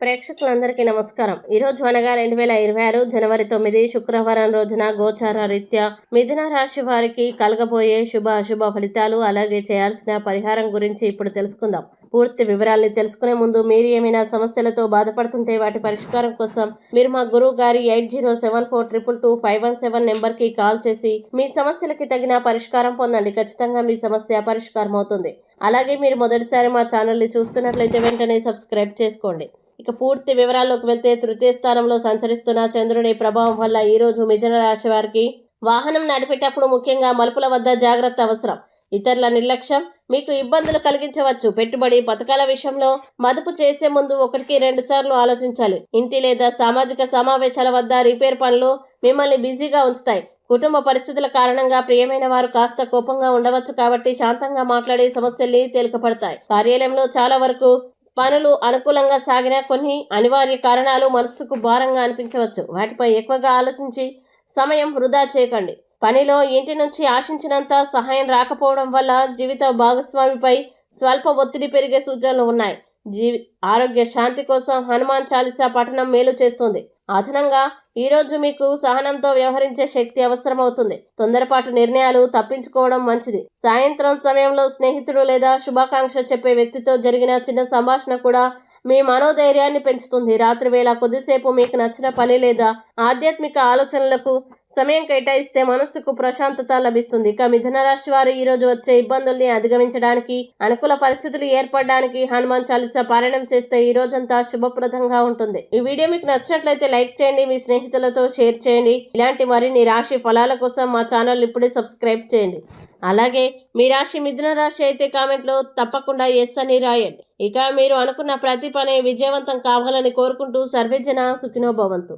ప్రేక్షకులందరికీ నమస్కారం. ఈరోజు అనగా రెండు వేల ఇరవై ఆరు జనవరి తొమ్మిది శుక్రవారం రోజున గోచార రీత్యా మిథున రాశి వారికి కలగబోయే శుభ అశుభ ఫలితాలు అలాగే చేయాల్సిన పరిహారం గురించి ఇప్పుడు తెలుసుకుందాం. పూర్తి వివరాల్ని తెలుసుకునే ముందు మీరు ఏమైనా సమస్యలతో బాధపడుతుంటే వాటి పరిష్కారం కోసం మీరు మా గురువు గారి eight zero seven four triple two five one seven నెంబర్కి కాల్ చేసి మీ సమస్యలకి తగిన పరిష్కారం పొందండి. ఖచ్చితంగా మీ సమస్య పరిష్కారం అవుతుంది అలాగే మీరు మొదటిసారి మా ఛానల్ని చూస్తున్నట్లయితే వెంటనే సబ్స్క్రైబ్ చేసుకోండి. ఇక పూర్తి వివరాల్లోకి వెళ్తే తృతీయ స్థానంలో సంచరిస్తున్న చంద్రుని ప్రభావం వల్ల ఈరోజు మిథున రాశి వారికి వాహనం నడిపేటప్పుడు ముఖ్యంగా మలుపుల వద్ద జాగ్రత్త అవసరం. ఇతరుల నిర్లక్ష్యం మీకు ఇబ్బందులు కలిగించవచ్చు. పెట్టుబడి పథకాల విషయంలో మదుపు చేసే ముందు ఒకటికి రెండు సార్లు ఆలోచించాలి. ఇంటి లేదా సామాజిక సమావేశాల వద్ద రిపేర్ పనులు మిమ్మల్ని బిజీగా ఉంచుతాయి. కుటుంబ పరిస్థితుల కారణంగా ప్రియమైన వారు కాస్త కోపంగా ఉండవచ్చు కాబట్టి శాంతంగా మాట్లాడే సమస్యల్ని తేలికపడతాయి. కార్యాలయంలో చాలా వరకు పనులు అనుకూలంగా సాగిన కొన్ని అనివార్య కారణాలు మనసుకు భారంగా అనిపించవచ్చు. వాటిపై ఎక్కువగా ఆలోచించి సమయం వృధా చేయకండి. పనిలో ఇంటి నుంచి ఆశించినంత సహాయం రాకపోవడం వల్ల జీవిత భాగస్వామిపై స్వల్ప ఒత్తిడి పెరిగే సూచనలు ఉన్నాయి. జీవి ఆరోగ్య శాంతి కోసం హనుమాన్ చాలీసా పఠనం మేలు చేస్తుంది. అదనంగా ఈ రోజు మీకు సహనంతో వ్యవహరించే శక్తి అవసరమవుతుంది. తొందరపాటు నిర్ణయాలు తప్పించుకోవడం మంచిది. సాయంత్రం సమయంలో స్నేహితుడు లేదా శుభాకాంక్ష చెప్పే వ్యక్తితో జరిగిన చిన్న సంభాషణ కూడా మీ మనోధైర్యాన్ని పెంచుతుంది. రాత్రి వేళ కొద్దిసేపు మీకు నచ్చిన పని లేదా ఆధ్యాత్మిక ఆలోచనలకు సమయం కేటాయిస్తే మనస్సుకు ప్రశాంతత లభిస్తుంది. ఇక మిథున రాశి వారు ఈరోజు వచ్చే ఇబ్బందుల్ని అధిగమించడానికి అనుకూల పరిస్థితులు ఏర్పడడానికి హనుమాన్ చాలీసా పారాయణం చేస్తే ఈ రోజంతా శుభప్రదంగా ఉంటుంది. ఈ వీడియో మీకు నచ్చినట్లయితే లైక్ చేయండి మీ స్నేహితులతో షేర్ చేయండి. ఇలాంటి మరిన్ని రాశి ఫలాల కోసం మా ఛానల్ ఇప్పుడే సబ్స్క్రైబ్ చేయండి. అలాగే మీ రాశి మిథున రాశి అయితే కామెంట్లో తప్పకుండా ఎస్ అని రాయండి. ఇక మీరు అనుకున్న ప్రతి పని విజయవంతం కావాలని కోరుకుంటూ సర్వేజన సుఖినో భవంతు.